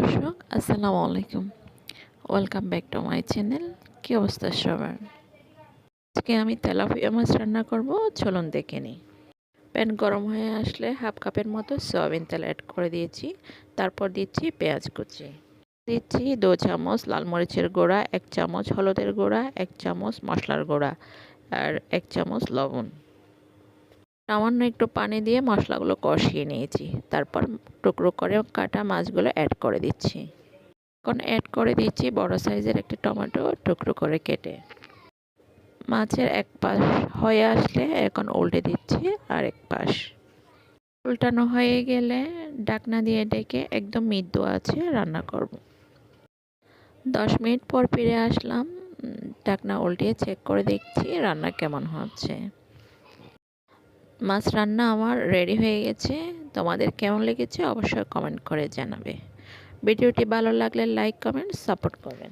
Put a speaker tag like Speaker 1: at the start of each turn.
Speaker 1: দর্শক, আসসালামু আলাইকুম। Welcome back to my channel কী অবস্থা সবার? আজকে আমি তেলাপিয়া মাছ রান্না করব, চলুন দেখে নিই। প্যান গরম হয়ে আসলে হাফ কাপের মতো সয়াবিন তেল অ্যাড করে দিয়েছি। তারপর দিচ্ছি পেঁয়াজ কুচি। দিচ্ছি দু চামচ লাল মরিচের গুঁড়া, এক চামচ হলুদের গুঁড়া, এক চামচ মশলার গুঁড়া, আর এক চামচ লবণ। সামান্য একটু পানি দিয়ে মশলাগুলো কষিয়ে নিয়েছি। তারপর টুকরো করে কাটা মাছগুলো অ্যাড করে দিচ্ছি। এখন অ্যাড করে দিচ্ছি বড় সাইজের একটি টমেটো টুকরো করে কেটে। মাছের এক পাশ হয়ে আসলে এখন উল্টে দিচ্ছি আর এক পাশ। উল্টানো হয়ে গেলে ডাকনা দিয়ে ডেকে একদম মৃদ্য আছে রান্না করব। দশ মিনিট পর ফিরে আসলাম। ডাকনা উল্টিয়ে চেক করে দেখছি রান্না কেমন হচ্ছে। মাছ রান্না আমার রেডি হয়ে গেছে। তোমাদের কেমন লেগেছে অবশ্যই কমেন্ট করে জানাবে। ভিডিওটি ভালো লাগলে লাইক কমেন্ট সাপোর্ট করবেন।